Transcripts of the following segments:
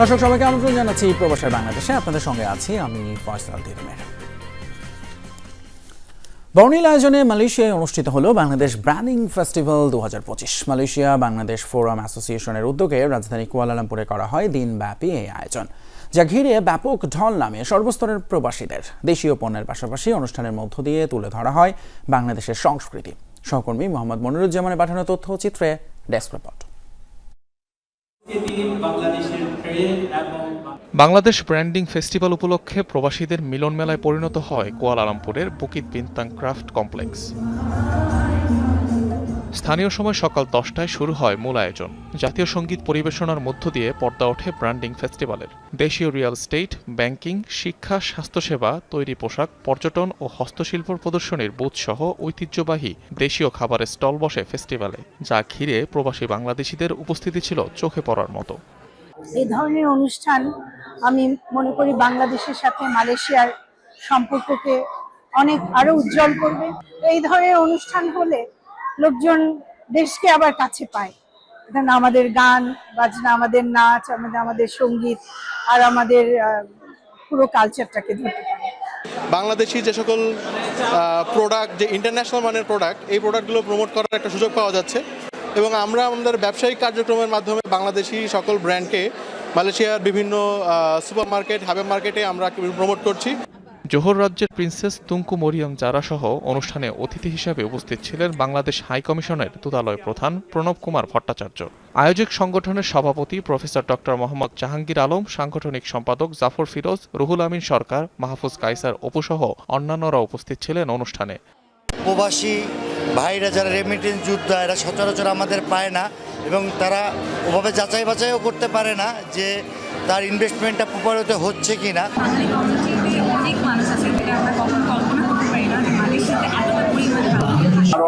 দর্শক, সবাইকে আমন্ত্রণ জানাচ্ছি প্রবাসের বাংলাদেশে। আপনাদের সঙ্গে আছি আমি ফয়সাল দিরমের বর্ণিল আয়োজনে মালয়েশিয়ায় অনুষ্ঠিত হলো বাংলাদেশ ব্র্যান্ডিং ফেস্টিভ্যাল দু হাজার পঁচিশ। মালয়েশিয়া বাংলাদেশ ফোরাম অ্যাসোসিয়েশনের উদ্যোগে রাজধানী কুয়ালালামপুরে করা হয় দিনব্যাপী এই আয়োজন, যা ঘিরে ব্যাপক ঢল নামে সর্বস্তরের প্রবাসীদের দেশীয় পণ্যের পাশাপাশি অনুষ্ঠানের মধ্য দিয়ে তুলে ধরা হয় বাংলাদেশের সংস্কৃতি। সহকর্মী মোহাম্মদ মনিরুজ্জামানের পাঠানো তথ্যচিত্রে desk report. Bangladesh branding festival উপলক্ষে প্রবাসীদের মিলন মেলায় পরিণত হয় কুয়ালালামপুরের বুকিত বিনতাং ক্রাফট কমপ্লেক্স। স্থানীয় সময় সকাল দশটায় শুরু হয় মূল আয়োজন। জাতীয় সংগীত পরিবেশনার মধ্য দিয়ে পর্দা ওঠে ব্র্যান্ডিং ফেস্টিভ্যালের। দেশীয় রিয়েল স্টেট ব্যাংকিং, শিক্ষা, স্বাস্থ্যসেবা, তৈরি পোশাক, পর্যটন ও হস্তশিল্প প্রদর্শনীর বুথ সহ ঐতিহ্যবাহী দেশীয় খাবারের স্টল বসে ফেস্টিভ্যালে, যা ঘিরে প্রবাসী বাংলাদেশিদের উপস্থিতি ছিল চোখে পড়ার মতো। এই ধরনের অনুষ্ঠান আমি মনে করি বাংলাদেশের সাথে মালয়েশিয়ার সম্পর্ককে অনেক আরও উজ্জ্বল করবে। এই ধরনের অনুষ্ঠান হলে লোকজন দেশকে আবার কাছে পায়। এখানে আমাদের গান, বাজনা, আমাদের নাচ, আমাদের আমাদের সংগীত আর আমাদের পুরো কালচারটাকে ধরতে পারে। বাংলাদেশি যে সকল প্রোডাক্ট যে ইন্টারন্যাশনাল মানের প্রোডাক্ট এই প্রোডাক্টগুলো প্রমোট করার একটা সুযোগ পাওয়া যাচ্ছে। এবং আমরা আমাদের ব্যবসায়িক কার্যক্রমের মাধ্যমে বাংলাদেশি সকল ব্র্যান্ডকে মালয়েশিয়ার বিভিন্ন সুপার মার্কেট হাবে মার্কেটে আমরা প্রমোট করছি। জোহর রাজ্যের প্রিন্সেস তুঙ্কু মরিয়ম জারা সহ অনুষ্ঠানে অতিথি হিসেবে উপস্থিত ছিলেন বাংলাদেশ হাই কমিশনের দূতালয় প্রধান প্রণব কুমার ভট্টাচার্য। আয়োজক সংগঠনের সভাপতি প্রফেসর ডক্টর মোহাম্মদ জাহাঙ্গীর আলম, সাংগঠনিক সম্পাদক জাফর ফিরোজ, রুহুল আমিন সরকার, মাহফুজ কাইসার অপুসহ অন্যান্যরা উপস্থিত ছিলেন অনুষ্ঠানে। প্রবাসী ভাইরা যারা রেমিটেন্স যোদ্ধা এরা সচরাচর আমাদের পায় না এবং তারা ওভাবে যাচাই বাছাইও করতে পারে না যে তার ইনভেস্টমেন্টটা প্রপারতে হচ্ছে কি না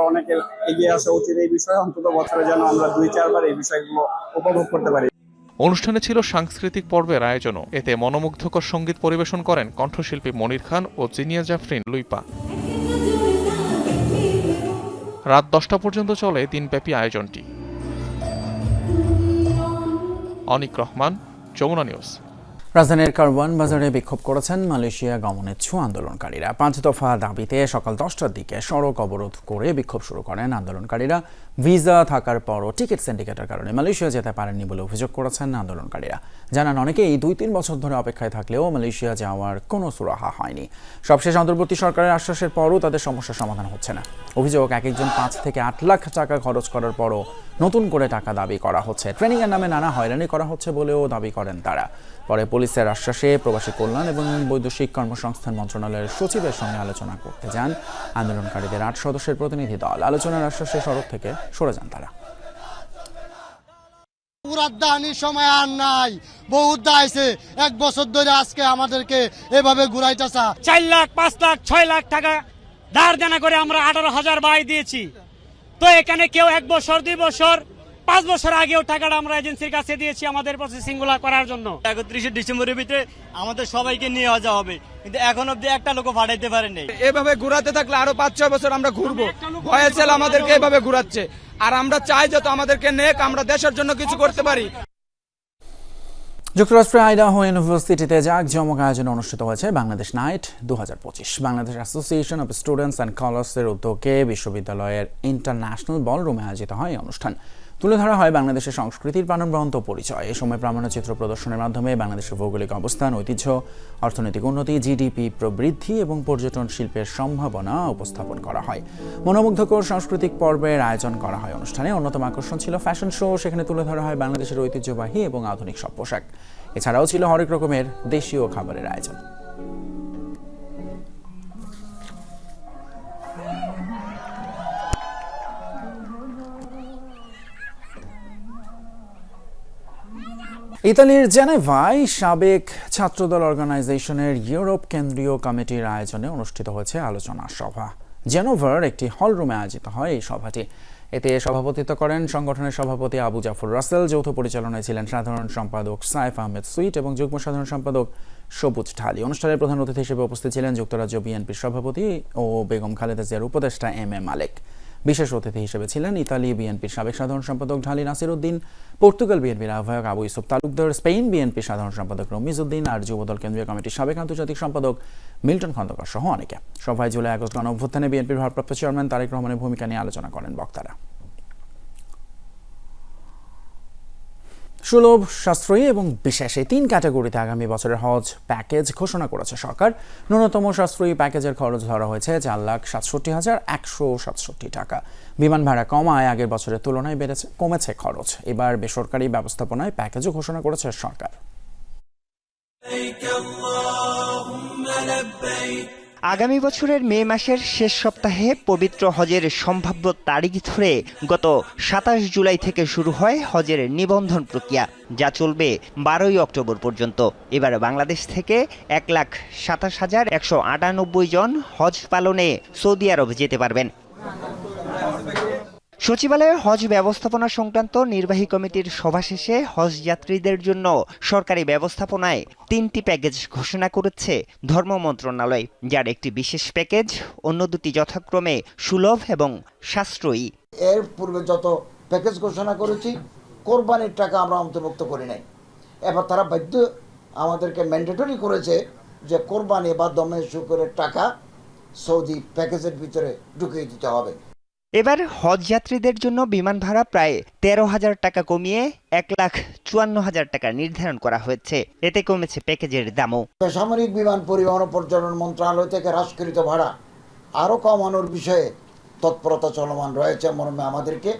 অনেক এগিয়ে আসা উচিত এই বিষয়ে অন্তত বছরে যেন আমরা দুই চারবার এই বিষয়গুলো উপভোগ করতে পারি। অনুষ্ঠানে ছিল সাংস্কৃতিক পর্বের আয়োজনও। এতে মনোমুগ্ধকর সংগীত পরিবেশন করেন কণ্ঠশিল্পী মনির খান ও জিনিয়া জাফরিন লুইপা। রাত দশটা পর্যন্ত চলে দিনব্যাপী আয়োজনটি। অনিক রহমান যমুনা নিউজ। রাজধানীর কারওয়ান বাজারে বিক্ষোভ করেছেন মালয়েশিয়া গমনেচ্ছু আন্দোলনকারীরা। পাঁচ দফা দাবিতে সকাল দশটার দিকে সড়ক অবরোধ করে বিক্ষোভ শুরু করেন আন্দোলনকারীরা। ভিসা থাকার পরও টিকিট সিন্ডিকেটের কারণে মালয়েশিয়া যেতে পারেননি বলে অভিযোগ করেছেন আন্দোলনকারীরা। জানান, অনেকেই দুই তিন বছর ধরে অপেক্ষায় থাকলেও মালয়েশিয়া যাওয়ার কোনো সুরাহা হয়নি। সবশেষ অন্তর্বর্তী সরকারের আশ্বাসের পরও তাদের সমস্যার সমাধান হচ্ছে না। অভিযোগ, এক একজন পাঁচ থেকে আট লাখ টাকা খরচ করার পরও নতুন করে টাকা দাবি করা হচ্ছে। ট্রেনিংয়ের নামে নানা হয়রানি করা হচ্ছে বলেও দাবি করেন তারা। পরে পুলিশের আশ্বাসে প্রবাসী কল্যাণ এবং বৈদেশিক কর্মসংস্থান মন্ত্রণালয়ের সচিবের সঙ্গে আলোচনা করতে যান আন্দোলনকারীদের আট সদস্যের প্রতিনিধি দল। আলোচনার আশ্বাসে সড়ক থেকে সরে যান তারা। রাজধানীর সময় আর নাই। বহুত দাইছে এক বছর ধরে আজকে আমাদেরকে এভাবে ঘুরাইতেছা। চার লাখ পাঁচ লাখ ছয় লাখ টাকা ধার দেনা করে আমরা আঠারো হাজার বাই দিয়েছি। তো এখানে কেউ এক বছর দুই বছর পাঁচ বছর আগেও টাকাটা আমরা এজেন্সির কাছে দিয়েছি আমাদের প্রসেসিংগুলা করার জন্য। একত্রিশে ডিসেম্বরের ভিতরে আমাদের সবাইকে নিয়ে যাওয়া হবে। কিন্তু এখন অব্দি একটা লোক ফাটাইতে পারেনি এভাবে ঘুরাতে থাকলে আরও পাঁচ ছয় বছর আমরা ঘুরবো। ভয়ের ছেলে আমাদেরকে এভাবে ঘুরাচ্ছে। আর আমরা চাই যত আমাদেরকে নেক আমরা দেশের জন্য কিছু করতে পারি। যুক্তরাষ্ট্রের আইডাহো ইউনিভার্সিটিতে জাঁকজমক আয়োজনে অনুষ্ঠিত হয়েছে বাংলাদেশ নাইট দুহাজার পঁচিশ। Bangladesh association of students and কলার্সের উদ্যোগে বিশ্ববিদ্যালয়ের ইন্টারন্যাশনাল বলরুমে আয়োজিত হয় এই অনুষ্ঠান। তুলে ধরা হয় বাংলাদেশের সংস্কৃতির প্রাণবন্ত পরিচয়। এ সময় প্রামাণ্যচিত্র প্রদর্শনের মাধ্যমে বাংলাদেশের ভৌগোলিক অবস্থান, ঐতিহ্য, অর্থনৈতিক উন্নতি জিডিপি প্রবৃদ্ধি এবং পর্যটন শিল্পের সম্ভাবনা উপস্থাপন করা হয়। মনোমুগ্ধকর সাংস্কৃতিক পর্বের আয়োজন করা হয় অনুষ্ঠানে। অন্যতম আকর্ষণ ছিল ফ্যাশন শো সেখানে তুলে ধরা হয় বাংলাদেশের ঐতিহ্যবাহী এবং আধুনিক সব পোশাক এছাড়াও ছিল হরেক রকমের দেশীয় খাবারের আয়োজন। ইতালির জেনেভায় সাবেক ছাত্রদল অর্গানাইজেশনের ইউরোপ কেন্দ্রীয় কমিটির আয়োজনে অনুষ্ঠিত হয়েছে আলোচনা সভা। জেনোভার একটি হল রুমে আয়োজিত হয় এই সভাটি। এতে সভাপতিত্ব করেন সংগঠনের সভাপতি আবু জাফর রাসেল, যৌথ পরিচালনায় ছিলেন সাধারণ সম্পাদক সাইফ আহমেদ সুইট এবং যুগ্ম সাধারণ সম্পাদক সবুজ ঢালি। অনুষ্ঠানের প্রধান অতিথি হিসেবে উপস্থিত ছিলেন যুক্তরাজ্য বিএনপির সভাপতি ও বেগম খালেদা জিয়ার উপদেষ্টা এম এ মালেক। বিশেষ অতিথি হিসেবে ছিলেন ইতালি বিএনপির সাবেক সাধারণ সম্পাদক ঢালি নাসির উদ্দিন পর্তুগাল বিএনপির আহ্বায়ক আবু ইউসুফ তালুকদার, স্পেন বিএনপির সাধারণ সম্পাদক রমিজ উদ্দিন আর যুবদল কেন্দ্রীয় কমিটির সাবেক আন্তর্জাতিক সম্পাদক মিল্টন খন্দকার সহ অনেকে। সভায় জুলাই আগস্ট গণ অভ্যুত্থানে বিএনপির ভারপ্রাপ্ত চেয়ারম্যান তারেক রহমানের ভূমিকা নিয়ে আলোচনা করেন বক্তারা। সুলভ, সাশ্রয়ী এবং বিশেষ এই তিন ক্যাটাগরিতে আগামী বছরের হজ প্যাকেজ ঘোষণা করেছে সরকার। ন্যূনতম সাশ্রয়ী প্যাকেজের খরচ ধরা হয়েছে চার লাখ সাতষট্টি হাজার একশো সাতষট্টি টাকা। বিমান ভাড়া কমায়, আগের বছরের তুলনায় বেড়েছে, কমেছে খরচ। এবার বেসরকারি ব্যবস্থাপনায় প্যাকেজও ঘোষণা করেছে সরকার। আগামী বছরের মে মাসের শেষ সপ্তাহে পবিত্র হজের সম্ভাব্য তারিখ ধরে গত সাতাশ জুলাই থেকে শুরু হয় হজের নিবন্ধন প্রক্রিয়া, যা চলবে বারোই অক্টোবর পর্যন্ত। এবার বাংলাদেশ থেকে এক লাখ সাতাশ হাজার একশো আটানব্বই জন হজ পালনে সৌদি আরব যেতে পারবেন। সচিবালয়ে হজ ব্যবস্থাপনা সংক্রান্ত নির্বাহী কমিটির সভা শেষে হজ যাত্রীদের জন্য সরকারি ব্যবস্থাপনায় তিনটি প্যাকেজ ঘোষণা করেছে ধর্ম মন্ত্রণালয়। যার একটি বিশেষ প্যাকেজ, অন্য দুটি যথাক্রমে সুলভ এবং সাশ্রয়ী। এর পূর্বে যত প্যাকেজ ঘোষণা করেছি, কোরবানির টাকা আমরা অন্তর্ভুক্ত করি নাই। এবার তারা বাধ্য আমাদেরকে ম্যান্ডেটরি করেছে যে কোরবানি বা দমে শুকরের টাকা সৌদি প্যাকেজের ভিতরে ঢুকিয়ে দিতে হবে। এবার হজ যাত্রীদের জন্য বিমান ভাড়া প্রায় তেরো হাজার টাকা কমিয়ে এক লাখ চুয়ান্ন হাজার টাকা নির্ধারণ করা হয়েছে। এতে কমেছে প্যাকেজের দামও। বেসামরিক বিমান পরিবহন ও পর্যটন মন্ত্রণালয় থেকে হ্রাসকৃত ভাড়া আরও কমানোর বিষয়ে তৎপরতা চলমান রয়েছে মর্মে আমাদেরকে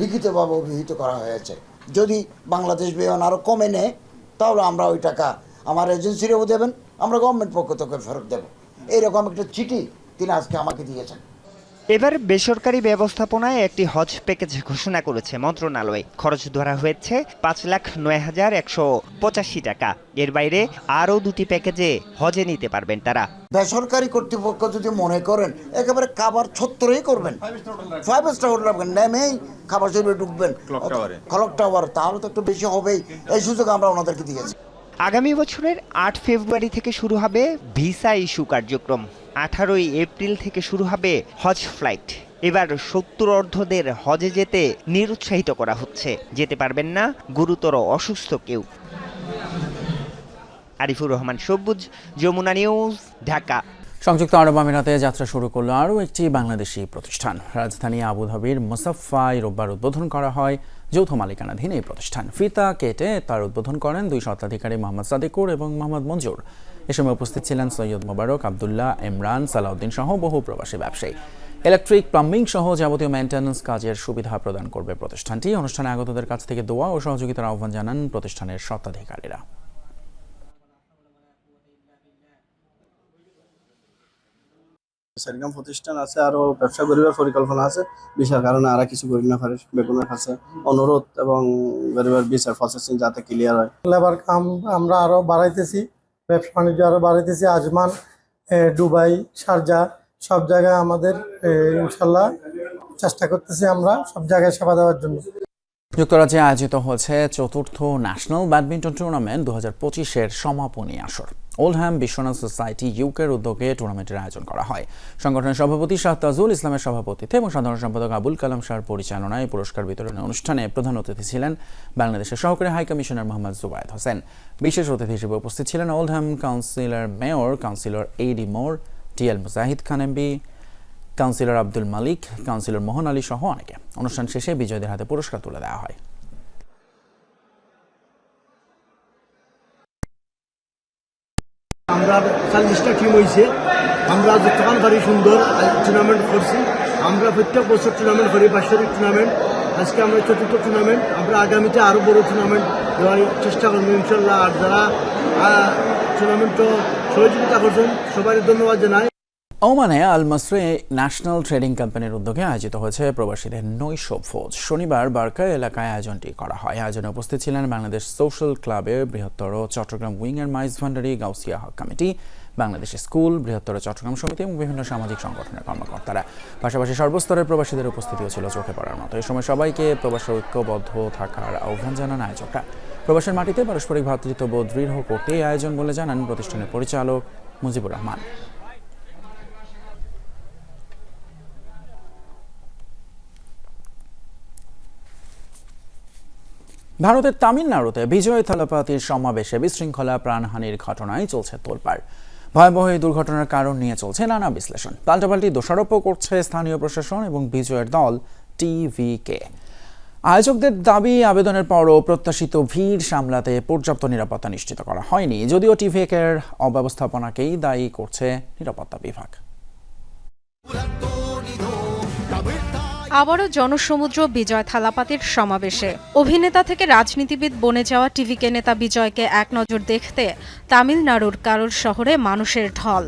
লিখিতভাবে অভিহিত করা হয়েছে। যদি বাংলাদেশ বিমান আরও কমে নেয়, তাহলে আমরা ওই টাকা আমার এজেন্সিরেও দেবেন, আমরা গভর্নমেন্ট পক্ষ থেকে ফেরত দেব। এইরকম একটা চিঠি তিনি আজকে আমাকে দিয়েছেন। এবার বেসরকারি ব্যবস্থাপনায় একটি হজ প্যাকেজ ঘোষণা করেছে মন্ত্রণালয়। খরচ ধরা হয়েছে পাঁচ লাখ নয় হাজার একশো পঁচাশি টাকা। এর বাইরে আরও দুটি প্যাকেজে হজে নিতে পারবেন তারা। বেসরকারি কর্তৃপক্ষ যদি মনে করেন একেবারে খাবার ছত্তরেই করবেন। ফাইভ স্টার হোটেল রাখবেন নেমেই খাবার শরীরে ঢুকবেন। ক্লক টাওয়ার তাহলে তো একটু বেশি হবেই। এই সুযোগ আমরা ওনাদেরকে দিয়েছি। আগামী বছরের আট ফেব্রুয়ারি থেকে শুরু হবে ভিসা ইস্যু কার্যক্রম। আঠারোই এপ্রিল থেকে শুরু হবে হজ ফ্লাইট। এবার সত্তর অর্ধদের হজে যেতে নিরুৎসাহিত করা হচ্ছে। যেতে পারবেন না, গুরুতর অসুস্থ কেউ। আরিফুর রহমান, সবুজ, যমুনা নিউজ, ঢাকা। সংযুক্ত আরব আমিরাতে যাত্রা শুরু করল আরও একটি বাংলাদেশি প্রতিষ্ঠান। রাজধানী আবুধাবির মুসাফায় রোববার উদ্বোধন করা হয় যৌথ মালিকানাধীন এই প্রতিষ্ঠান। ফিতা কেটে তার উদ্বোধন করেন দুই স্বত্বাধিকারী মোহাম্মদ সাদিকুর এবং মোহাম্মদ মঞ্জুর। এ সময় উপস্থিত ছিলেন সৈয়দ মোবারক, আবদুল্লাহ, ইমরান, সালাউদ্দিন সহ বহু প্রবাসী ব্যবসায়ী। ইলেকট্রিক, প্লাম্বিং সহ যাবতীয় মেনটেন্যান্স কাজের সুবিধা প্রদান করবে প্রতিষ্ঠানটি। অনুষ্ঠানে আগতদের কাছ থেকে দোয়া ও সহযোগিতার আহ্বান জানান প্রতিষ্ঠানের স্বত্বাধিকারীরা। সেরকম প্রতিষ্ঠান আছে আরও ব্যবসা করিবার পরিকল্পনা আছে। বিচার কারণে আর কিছু করি না পারে বেগুনের কাছে অনুরোধ এবং গরিবের বিচার প্রসেসিং যাতে ক্লিয়ার হয়। লেবার কাম আমরা আরও বাড়াইতেছি ব্যবসা বাণিজ্য আরও বাড়াইতেছি আজমান দুবাই শারজা সব জায়গায় আমাদের ইনশাল্লাহ চেষ্টা করতেছি আমরা সব জায়গায় সেবা দেওয়ার জন্য। যুক্তরাজ্যে আয়োজিত হয়েছে চতুর্থ ন্যাশনাল ব্যাডমিন্টন টুর্নামেন্ট দু হাজার পঁচিশের সমাপনী আসর। ওলহ্যাম বিশ্বনাথ সোসাইটি ইউকের উদ্যোগে টুর্নামেন্টের আয়োজন করা হয়। সংগঠনের সভাপতি শাহ তাজুল ইসলামের সভাপতিত্বে এবং সাধারণ সম্পাদক আবুল কালাম শাহর পরিচালনায় পুরস্কার বিতরণী অনুষ্ঠানে প্রধান অতিথি ছিলেন বাংলাদেশের সহকারী হাই কমিশনার মোহাম্মদ জুবায়েদ হোসেন। বিশেষ অতিথি হিসেবে উপস্থিত ছিলেন ওলহ্যাম কাউন্সিলর মেয়র, কাউন্সিলর এইডি মোর TL Mujahid Khan MB councillor Abdul Malik, councillor Mohan Ali সহ অনেকে। অনুষ্ঠান শেষে বিজয়ীদের হাতে পুরস্কার তুলে দেওয়া হয়। আমরা চল্লিশটা টিম হয়েছে আমরা যতক্ষণ পারি সুন্দর টুর্নামেন্ট করছি। আমরা প্রত্যেক বছর টুর্নামেন্ট করি, বাৎসরিক টুর্নামেন্ট আজকে আমরা চতুর্থ টুর্নামেন্ট আমরা আগামীতে আরও বড় টুর্নামেন্ট দেওয়ার চেষ্টা করব, ইনশাল্লাহ। আর যারা টুর্নামেন্ট সহযোগিতা করছেন সবাই ধন্যবাদ জানাই। ওমানে আল মাসরে ন্যাশনাল ট্রেডিং কোম্পানির উদ্যোগে আয়োজিত হয়েছে প্রবাসীদের নৈশ ভোজ শনিবার বার্কা এলাকায় আয়োজনটি করা হয়। আয়োজনে উপস্থিত ছিলেন বাংলাদেশ সোশ্যাল ক্লাবের বৃহত্তর চট্টগ্রাম উইংয়ের Maijbhandari, Gausia Haq committee, Bangladesh school, বৃহত্তর চট্টগ্রাম সমিতি এবং বিভিন্ন সামাজিক সংগঠনের কর্মকর্তারা। পাশাপাশি সর্বস্তরের প্রবাসীদের উপস্থিতিও ছিল চোখে পড়ার মতো। এই সময় সবাইকে প্রবাসী ঐক্যবদ্ধ থাকার আহ্বান জানান আয়োজকরা। প্রবাসের মাটিতে পারস্পরিক ভ্রাতৃত্ববোধ দৃঢ় করতে আয়োজন বলে জানান প্রতিষ্ঠানের পরিচালক মুজিবুর রহমান। ভারতের তামিলনাড়ুতে বিজয় থালাপাতির সমাবেশে বিশৃঙ্খলা প্রাণহানির ঘটনায় চলছে তোলপাড়। ভয়াবহ এই দুর্ঘটনার কারণ নিয়ে চলছে নানা বিশ্লেষণ। পাল্টাপাল্টি দোষারোপও করছে স্থানীয় প্রশাসন এবং বিজয়ের দল, টিভিকে। আয়োজকদের দাবি, আবেদনের পরও প্রত্যাশিত ভিড় সামলাতে পর্যাপ্ত নিরাপত্তা নিশ্চিত করা হয়নি। যদিও টিভি টিভিকের অব্যবস্থাপনাকেই দায়ী করছে নিরাপত্তা বিভাগ। আবারও জনসমুদ্র বিজয় থালাপাতির সমাবেশে। অভিনেতা থেকে রাজনীতিবিদ বনে যাওয়া টিভিকে নেতা বিজয়কে এক নজর দেখতে তামিলনাড়ুর কারোর শহরে মানুষের ঢল।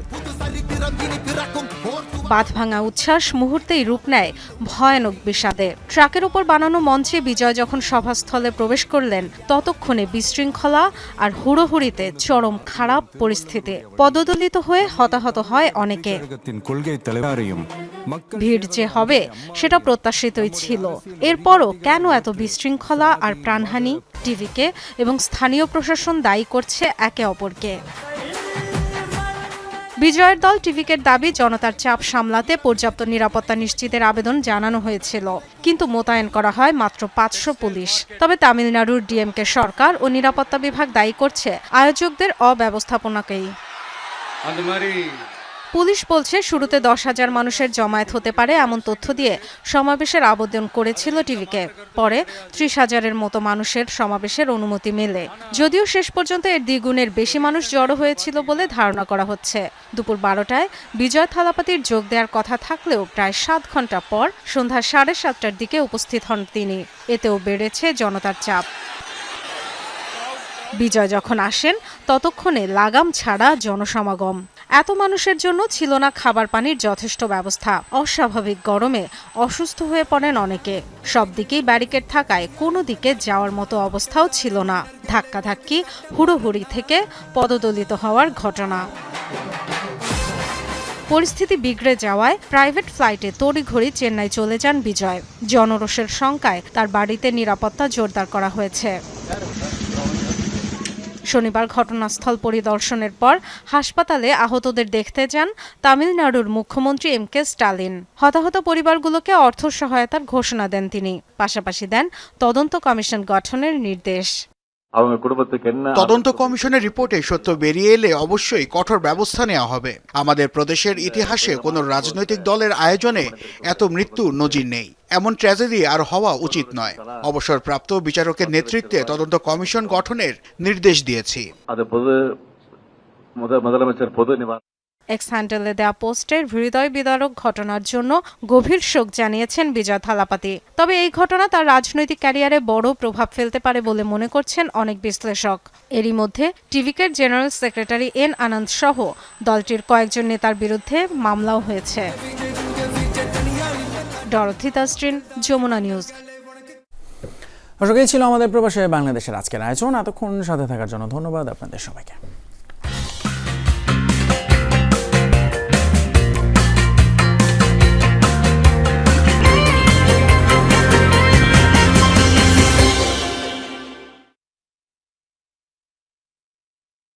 বাঁধভাঙা উচ্ছ্বাস মুহূর্তেই রূপ নেয় ভয়ানক বিষাদে। ট্রাকের উপর বানানো মঞ্চে বিজয় যখন সভাস্থলে প্রবেশ করলেন, ততক্ষণে বিশৃঙ্খলা আর হুড়োহুড়িতে চরম খারাপ পরিস্থিতি। পদদলিত হয়ে হতাহত হয় অনেকে। ভিড় যে হবে সেটা প্রত্যাশিতই ছিল। এরপরও কেন এত বিশৃঙ্খলা আর প্রাণহানি টিভিকে এবং স্থানীয় প্রশাসন দায়ী করছে একে অপরকে? বিজয়ের দল টিভিকের দাবি জনতার চাপ সামলাতে পর্যাপ্ত নিরাপত্তা নিশ্চিতের আবেদন জানানো হয়েছিল। কিন্তু মোতায়েন করা হয় মাত্র পাঁচশো পুলিশ। তবে তামিলনাড়ুর ডিএমকে সরকার ও নিরাপত্তা বিভাগ দায়ী করছে আয়োজকদের অব্যবস্থাপনাকেই। পুলিশ বলছে, শুরুতে দশ হাজার মানুষের জমায়েত হতে পারে এমন তথ্য দিয়ে সমাবেশের আবেদন করেছিল টিভিকে। পরে ত্রিশ হাজারের মতো মানুষের সমাবেশের অনুমতি মেলে। যদিও শেষ পর্যন্ত এর দ্বিগুণের বেশি মানুষ জড়ো হয়েছিল বলে ধারণা করা হচ্ছে। দুপুর বারোটায় বিজয় থালাপাতির যোগ দেওয়ার কথা থাকলেও প্রায় সাত ঘণ্টা পর সন্ধ্যা সাড়ে সাতটার দিকে উপস্থিত হন তিনি। এতেও বেড়েছে জনতার চাপ। বিজয় যখন আসেন, ততক্ষণে লাগাম ছাড়া জনসমাগম। এত মানুষের জন্য ছিল না খাবার পানির যথেষ্ট ব্যবস্থা। অস্বাভাবিক গরমে অসুস্থ হয়ে পড়েন অনেকে। সব দিকেই ব্যারিকেড থাকায় কোনো দিকে যাওয়ার মতো অবস্থাও ছিল না। ধাক্কাধাক্কি, হুড়োহুড়ি থেকে পদদলিত হওয়ার ঘটনা। পরিস্থিতি বিগড়ে যাওয়ায় প্রাইভেট ফ্লাইটে তড়িঘড়ি চেন্নাই চলে যান বিজয়। জনরোষের শঙ্কায় তার বাড়িতে নিরাপত্তা জোরদার করা হয়েছে। শনিবার ঘটনাস্থল পরিদর্শনের পর হাসপাতালে আহতদের দেখতে যান তামিলনাড়ুর মুখ্যমন্ত্রী এম কে স্টালিন। হতাহত পরিবারগুলোকে অর্থ সহায়তার ঘোষণা দেন তিনি। পাশাপাশি দেন তদন্ত কমিশন গঠনের নির্দেশ। তদন্ত কমিশনের রিপোর্টে সত্য বেরিয়ে এলে অবশ্যই কঠোর ব্যবস্থা নেওয়া হবে। আমাদের প্রদেশের ইতিহাসে কোনো রাজনৈতিক দলের আয়োজনে এত মৃত্যু নজির নেই। এমন ট্র্যাজেডি আর হওয়া উচিত নয়। অবসরপ্রাপ্ত বিচারকের নেতৃত্বে তদন্ত কমিশন গঠনের নির্দেশ দিয়েছি। এক্স হ্যান্ডেলে দেওয়া পোস্টের হৃদয় বিদারক ঘটনার জন্য গভীর শোক জানিয়েছেন বিজয় থালাপাতি। তবে এই ঘটনা তার রাজনৈতিক ক্যারিয়ারে বড় প্রভাব ফেলতে পারে বলে মনে করছেন অনেক বিশ্লেষক। এরই মধ্যে টিভিকের জেনারেল সেক্রেটারি এন আনন্দ সহ দলটির কয়েকজন নেতার বিরুদ্ধে মামলাও হয়েছে। Dorothy Jamuna news. দর্শক ছিল আমাদের প্রবাসে বাংলাদেশের আজকের আয়োজন। এতক্ষণ সাথে থাকার জন্য ধন্যবাদ আপনাদের সবাইকে।